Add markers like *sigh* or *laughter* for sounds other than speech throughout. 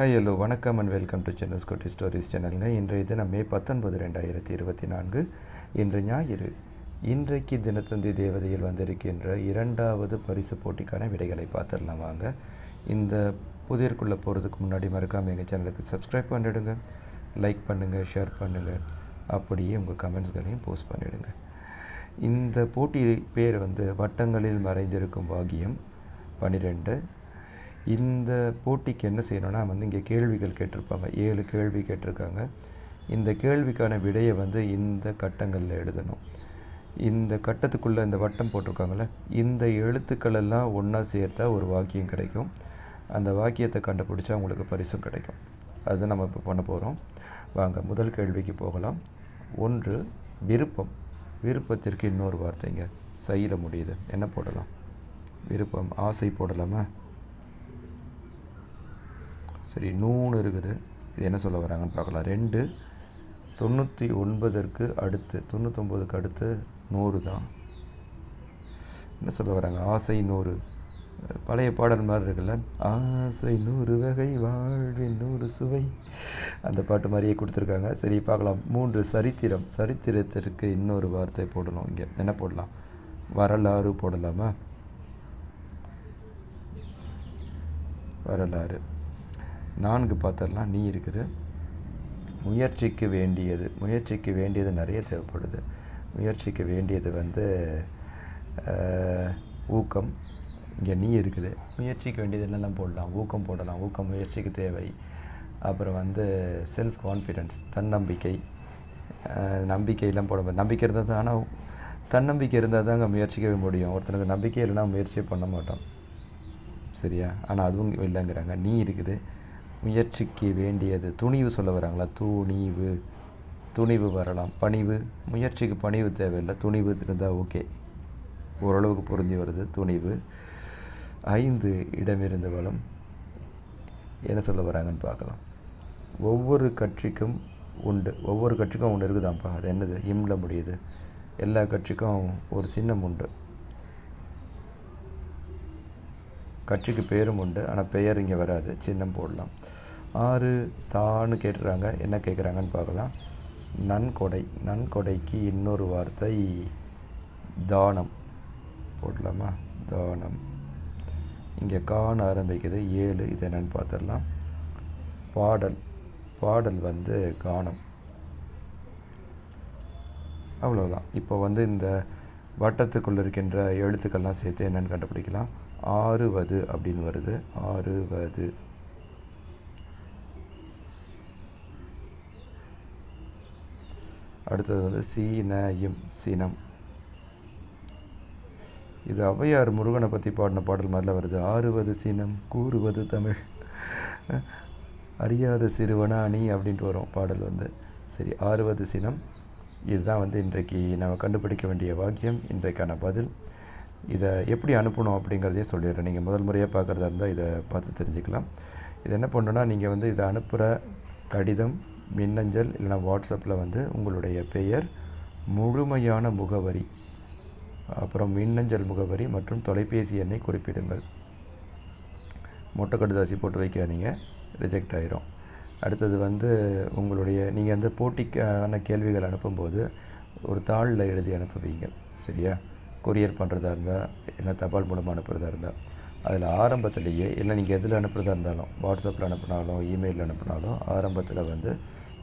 Hi hello வணக்கம் and welcome to Chennai Scooty Stories சேனலுங்க இன்றைய தினம் மே பத்தொன்பது ரெண்டாயிரத்தி இருபத்தி நான்கு இன்று ஞாயிறு. இன்றைக்கு தினத்தந்தி தேவதையில் வந்திருக்கின்ற இரண்டாவது பரிசு போட்டிக்கான விடைகளை பார்த்துடலாம் வாங்க. இந்த புதியருக்குள்ளே போகிறதுக்கு முன்னாடி மறக்காமல் எங்கள் சேனலுக்கு சப்ஸ்கிரைப் பண்ணிவிடுங்க லைக் பண்ணுங்கள் ஷேர் பண்ணுங்கள் அப்படியே உங்கள் கமெண்ட்ஸ்களையும் போஸ்ட் பண்ணிவிடுங்க இந்த போட்டி பேர் வந்து வட்டங்களில் மறைந்திருக்கும் பாகியம் பன்னிரெண்டு இந்த போட்டிக்கு என்ன செய்யணும்னா வந்து இங்கே கேள்விகள் கேட்டிருப்பாங்க. ஏழு கேள்வி கேட்டிருக்காங்க. இந்த கேள்விக்கான விடையை வந்து இந்த கட்டங்களில் எழுதணும். இந்த கட்டத்துக்குள்ளே இந்த வட்டம் போட்டிருக்காங்கள்ல இந்த எழுத்துக்கள் எல்லாம் ஒன்றா சேர்த்தா ஒரு வாக்கியம் கிடைக்கும். அந்த வாக்கியத்தை கண்டுபிடிச்சா உங்களுக்கு பரிசும் கிடைக்கும். அது நம்ம இப்போ பண்ண போகிறோம் வாங்க முதல் கேள்விக்கு போகலாம். ஒன்று விருப்பம். விருப்பத்திற்கு இன்னொரு வார்த்தைங்க. சையில முடியுது. என்ன போடலாம்? விருப்பம் ஆசை போடலாமா? சரி நூறு இருக்குது. இது என்ன சொல்ல வராங்கன்னு பார்க்கலாம். ரெண்டு தொண்ணூற்றி ஒன்பதற்கு அடுத்து தொண்ணூத்தொம்பதுக்கு அடுத்து நூறு தான். என்ன சொல்ல வராங்க? ஆசை நூறு. பழைய பாடல் மாதிரி இருக்குல்ல? ஆசை நூறு வகை வாழ்வின் நூறு சுவை. அந்த பாட்டு மாதிரியே கொடுத்துருக்காங்க. சரி பார்க்கலாம். மூன்று சரித்திரம். சரித்திரத்திற்கு இன்னொரு வார்த்தை போடணும். இங்கே என்ன போடலாம்? வரலாறு போடலாமா? வரலாறு. நான்கு பார்த்தரலாம் நீ இருக்குது. முயற்சிக்கு வேண்டியது முயற்சிக்கு வேண்டியது நிறைய தேவைப்படுது. முயற்சிக்கு வேண்டியது வந்து ஊக்கம். இங்கே நீ இருக்குது. முயற்சிக்கு வேண்டியது என்னெல்லாம் போடலாம்? ஊக்கம் போடலாம். ஊக்கம் முயற்சிக்கு தேவை. அப்புறம் வந்து செல்ஃப் கான்ஃபிடென்ஸ் தன்னம்பிக்கை. நம்பிக்கையெல்லாம் போட நம்பிக்கை இருந்தால் தான் ஆனால் தன்னம்பிக்கை இருந்தால் தாங்க முயற்சிக்கவே முடியும். ஒருத்தனுக்கு நம்பிக்கை இல்லைன்னா முயற்சியே பண்ண மாட்டோம். சரியா? ஆனால் அதுவும் இல்லைங்கிறாங்க. நீ இருக்குது. முயற்சிக்கு வேண்டியது. துணிவு சொல்ல வராங்களா? துணிவு. துணிவு வரலாம். பணிவு. முயற்சிக்கு பணிவு தேவையில்லை. துணிவு இருந்தால் ஓகே. ஓரளவுக்கு பொருந்தி வருது. துணிவு. ஐந்து இடமிருந்து வளம் என்ன சொல்ல வராங்கன்னு பார்க்கலாம். ஒவ்வொரு கட்சிக்கும் உண்டு. ஒவ்வொரு கட்சிக்கும் ஒன்று இருக்குதாம்ப்பா? அது என்னது? இம்ல முடியுது. எல்லா கட்சிக்கும் ஒரு சின்னம் உண்டு. கட்சிக்கு பேரும் உண்டு ஆனால் பெயர் இங்கே வராது. சின்னம் போடலாம். ஆறு தான்னு கேட்டுறாங்க. என்ன கேட்குறாங்கன்னு பார்க்கலாம். நன்கொடை நன்கொடைக்கு இன்னொரு வார்த்தை தானம். போடலாமா? தானம். இங்கே கான் ஆரம்பிக்குது. ஏழு இது என்னன்னு பார்த்துடலாம் பாடல் பாடல் வந்து கானம். அவ்வளோதான் இப்போ வந்து இந்த வட்டத்துக்குள்ளே இருக்கின்ற எழுத்துக்கள்லாம் சேர்த்து என்னென்னு கண்டுபிடிக்கலாம். ஆறுவது அப்படின்னு வருது. ஆறுவது. அடுத்தது வந்து சீனயும் சினம். இது ஔவையார் முருகனை பற்றி பாடின பாடல் மாதிரில வருது. ஆறுவது சினம் கூறுவது தமிழ். அறியாத சிறுவனா நீ அப்படின்ட்டு வரும் பாடல் வந்து. சரி ஆறுவது சினம். இதுதான் வந்து இன்றைக்கு நம்ம கண்டுபிடிக்க வேண்டிய வாக்கியம். இன்றைக்கான பதில். இதை எப்படி அனுப்பணும் அப்படிங்கிறதையே சொல்லிடுறேன். நீங்கள் முதல் முறையாக பார்க்குறதா இருந்தால் இதை பார்த்து தெரிஞ்சுக்கலாம். இது என்ன பண்ணணுன்னா நீங்கள் வந்து இதை அனுப்புகிற கடிதம் மின்னஞ்சல் இல்லைனா வாட்ஸ்அப்பில் வந்து உங்களுடைய பெயர் முழுமையான முகவரி அப்புறம் மின்னஞ்சல் முகவரி மற்றும் தொலைபேசி எண்ணை குறிப்பிடுங்கள். மொட்டை கடுதாசி போட்டு வைக்காதீங்க ரிஜெக்ட் ஆயிரும். அடுத்தது வந்து உங்களுடைய நீங்கள் வந்து போட்டிக்கான கேள்விகள் அனுப்பும்போது ஒரு தாளில் எழுதி அனுப்புவீங்க சரியா? கொரியர் பண்ணுறதா இருந்தால் இல்லை தபால் மூலமாக அனுப்புகிறதா இருந்தால் அதில் ஆரம்பத்திலேயே இல்லை நீங்கள் எதில் அனுப்புகிறதா இருந்தாலும் வாட்ஸ்அப்பில் அனுப்புனாலும் இமெயிலில் அனுப்புனாலும் ஆரம்பத்தில் வந்து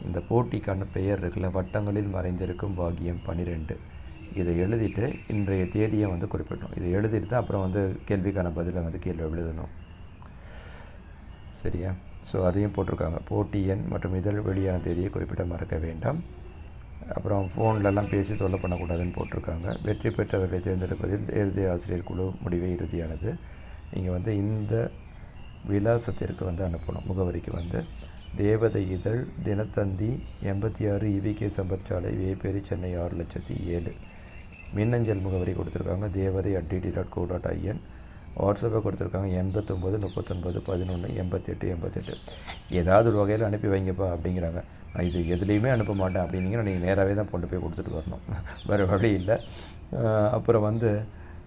இந்த போட்டிக்கான பெயர் இருக்குல்ல வட்டங்களில் மறைந்திருக்கும் பாகியம் பன்னிரெண்டு இதை எழுதிட்டு இன்றைய தேதியை வந்து குறிப்பிடணும். இதை எழுதிட்டு தான் அப்புறம் வந்து கேள்விக்கான பதிலை வந்து கீழே எழுதணும். சரியா? ஸோ அதையும் போட்டிருக்காங்க. போட்டி எண் மற்றும் இதழ் வெளியான தேதியை குறிப்பிட மறக்க வேண்டாம். அப்புறம் ஃபோன்லலாம் பேசி தொல்லை பண்ணக்கூடாதுன்னு போட்டிருக்காங்க. வெற்றி பெற்றவர்களை தேர்ந்தெடுப்பதில் தேர்தல் ஆசிரியர் குழு முடிவே இறுதியானது. நீங்கள் வந்து இந்த விலாசத்திற்கு வந்து அனுப்பணும். முகவரிக்கு வந்து தேவதை இதழ் தினத்தந்தி எண்பத்தி ஆறு இவிகே சம்பத் சாலை வேப்பேரி சென்னை ஆறு லட்சத்தி ஏழு. மின்னஞ்சல் முகவரி கொடுத்துருக்காங்க. தேவதை at DD dot co dot in வாட்ஸ்அப்பை கொடுத்துருக்காங்க. எண்பத்தொம்போது முப்பத்தொன்பது பதினொன்று எண்பத்தெட்டு எண்பத்தெட்டு. ஏதாவது ஒரு வகையில் அனுப்பி வைங்கப்பா அப்படிங்கிறாங்க. நான் இது எதுலேயுமே அனுப்ப மாட்டேன் அப்படின்னீங்கன்னா நீங்கள் நேராகவே தான் கொண்டு போய் கொடுத்துட்டு வரணும். *laughs* வேறு வழி இல்லை. அப்புறம் வந்து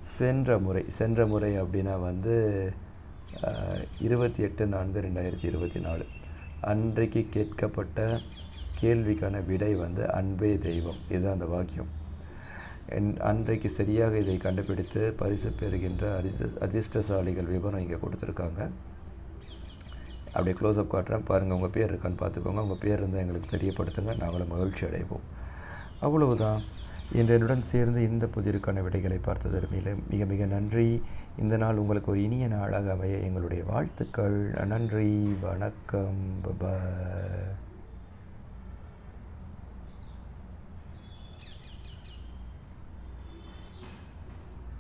சென்ற முறை சென்ற முறை அப்படின்னா வந்து இருபத்தி எட்டு நான்கு ரெண்டாயிரத்தி இருபத்தி நாலு. அன்றைக்கு கேட்கப்பட்ட கேள்விக்கான விடை வந்து அன்பே தெய்வம். இதுதான் அந்த வாக்கியம். என் அன்றைக்கு சரியாக இதை கண்டுபிடித்து பரிசு பெறுகின்ற அதிர்ஷ்ட அதிர்ஷ்டசாலிகள் விவரம் இங்கே கொடுத்துருக்காங்க. அப்படியே க்ளோஸ்அப் காட்டுறேன். பாருங்கள் உங்கள் பேர் இருக்கான்னு பார்த்துக்கோங்க. உங்கள் பேர் இருந்தால் எங்களுக்கு தெரியப்படுத்துங்க. நாங்களும் மகிழ்ச்சி அடைவோம். அவ்வளவுதான். இன்று என்னுடன் சேர்ந்து இந்த புதிருக்கான விடைகளை பார்த்தது மிக மிக மிக நன்றி. இந்த நாள் உங்களுக்கு ஒரு இனிய நாளாக அமைய எங்களுடைய வாழ்த்துக்கள். நன்றி. வணக்கம். பபாய்